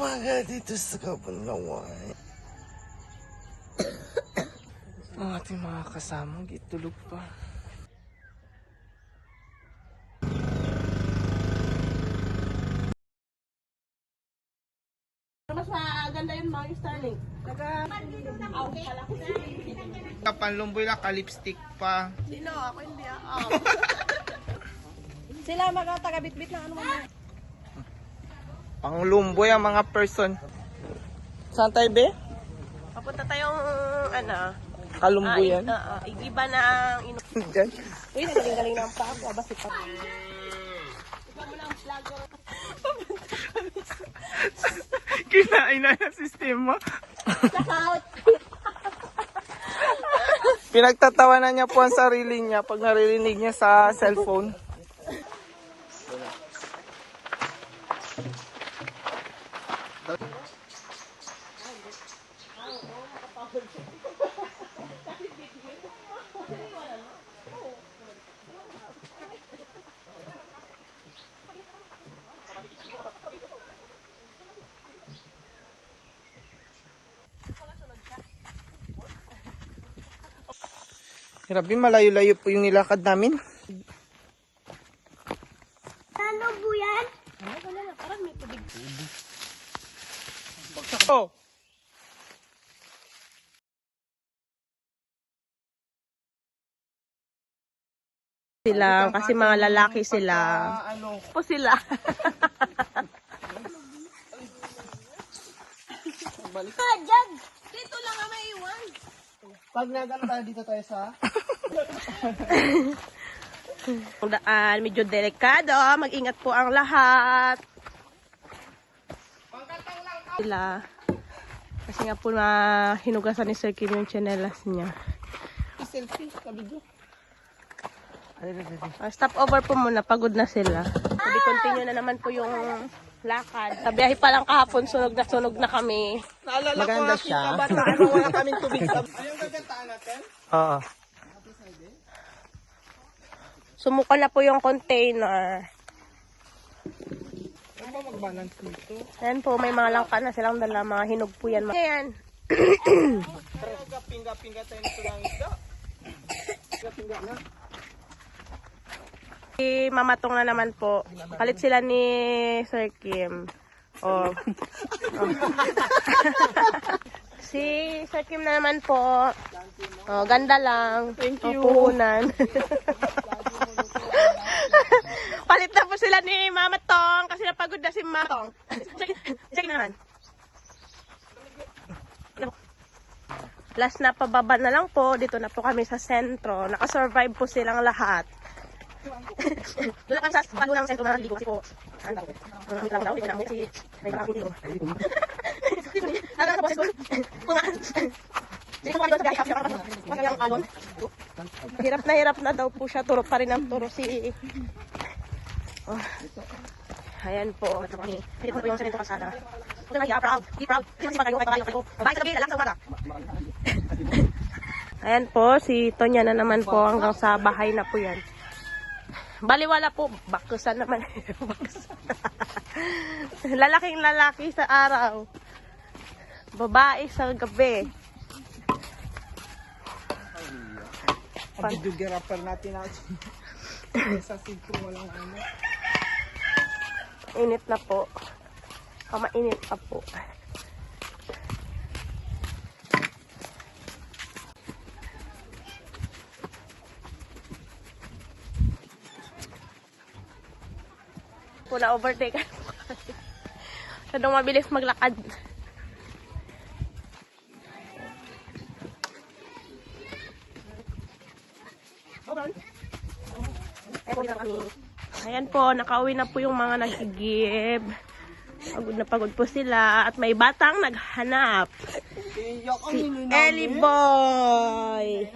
umaga dito sa Kabunlawan. Ang ating mga kasama, gitulog pa. Mas maganda yun mga Starlink. Naka... Kapanlumboy lang, ka-lipstick pa. Sino? Ako hindi ah. Sila mga taga-bitbit ng ano mo. Panglumboy ang mga person. Saan tayo, be? Papunta tayong ano. Kalumboyan. Ah, ah, igiba ng ino. Diyan. Uy, nagaling-galing ng pa ako. Basta pa. Kinain na yung sistema. Pinagtatawanan niya po ang sarili niya pag naririnig niya sa cellphone. Grabe, malayo-layo po yung nilakad namin. Ano po yan? Oh! Sila, kasi mga lalaki sila. Po sila. Ah, Jug! Dito lang ang may iwan. pag nagano tayo dito tayo sa... Ang daan, medyo delikado. Mag-ingat po ang lahat. Sila. Kasi nga po na hinugasan ni Sir Kim yung chanelas niya. selfie sa video. Ay, ay, ay. Ah, stop over po muna, pagod na sila. Sabi, continue na naman po yung lakad. Sa biyahe pa lang kahapon, sunog na sunog na kami. Naalala Maganda ko siya. Bata, ano, wala kaming tubig sa... Ayun gagantaan natin? Oo. Sumuko na po yung container. Ano ba mag-balance dito? Ayan po, may mga langka na silang dala, mga hinog po yan. Ayan. Pinga-pinga tayo nito ng isda. Pinga-pinga na. Si Mamatong na naman po. Palit sila ni Sir Kim. Oh. Oh. si Sir Kim na naman po. Oh, ganda lang. Thank you. puhunan. Palit na sila ni Mama Tong kasi napagod na si Mama Tong. Check, check naman. Last na pababa na lang po. Dito na po kami sa sentro. Nakasurvive po silang lahat. Lang sa palo ng sentro na ligo kasi po. Ano daw? Ang lang daw, ligo na si may mga ligo. Ano sa boses ko? Kumaan. Hindi ko sa biyahe kasi ako kasi ang alon. Hirap na hirap na daw po siya. Turo pa rin ang turo si... Oh. Ayan po. Ito po yung sentro kasada. Ito na, yeah, proud. Be proud. Sino si Pagayo, kay Pagayo, kay Babae sa gabi, lalaki sa umaga. Ayan po, si Tonya na naman po hanggang sa bahay na po yan. Baliwala po, bakusan naman. Bakusan. Lalaking lalaki sa araw. Babae sa gabi. Ang videographer natin natin. sa sintro walang ano. Init na po. Kamainit pa po. po na overtake. Masyadong mabilis maglakad. Ayan po, nakauwi na po yung mga nagigib. Pagod na pagod po sila at may batang naghanap. Si Ellie Boy.